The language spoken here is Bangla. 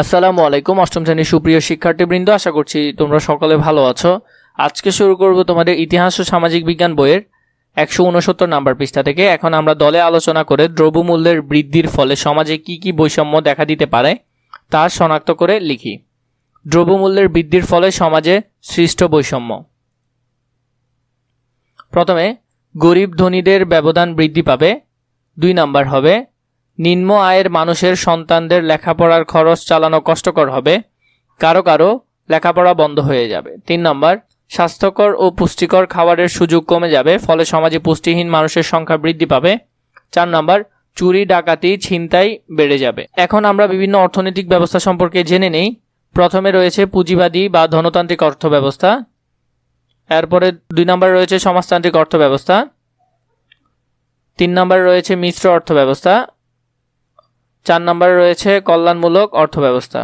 আসসালামু আলাইকুম, অষ্টম শ্রেণির সুপ্রিয় শিক্ষার্থীবৃন্দ, আশা করছি তোমরা সকলে ভালো আছো। আজকে শুরু করব তোমাদের ইতিহাস ও সামাজিক বিজ্ঞান বইয়ের একশো উনসত্তর নাম্বার পৃষ্ঠা থেকে। এখন আমরা দলে আলোচনা করে দ্রব্যমূল্যের বৃদ্ধির ফলে সমাজে কি কি বৈষম্য দেখা দিতে পারে তা শনাক্ত করে লিখি। দ্রব্যমূল্যের বৃদ্ধির ফলে সমাজে সৃষ্ট বৈষম্য। প্রথমে, গরিব ধনীদের ব্যবধান বৃদ্ধি পাবে। দুই নাম্বার হবে নিম্ন আয়ের মানুষের সন্তানদের লেখাপড়ার খরচ চালানো কষ্টকর হবে। কারও কারও লেখাপড়া বন্ধ হয়ে যাবে। তিন নম্বর, স্বাস্থ্যকর ও পুষ্টিকর খাবারের সুযোগ কমে যাবে, ফলে সমাজে পুষ্টিহীন মানুষের সংখ্যা বৃদ্ধি পাবে। চার নম্বর, চুরি, ডাকাতি, ছিনতাই বেড়ে যাবে। এখন আমরা বিভিন্ন অর্থনৈতিক ব্যবস্থা সম্পর্কে জেনে নেই। প্রথমে রয়েছে পুঁজিবাদী বা ধনতান্ত্রিক অর্থ ব্যবস্থা এরপরে দুই নম্বর রয়েছে সমাজতান্ত্রিক অর্থ ব্যবস্থা তিন নম্বর রয়েছে মিশ্র অর্থ ব্যবস্থা চার নম্বরে রয়েছে কল্যাণমূলক অর্থব্যবস্থা।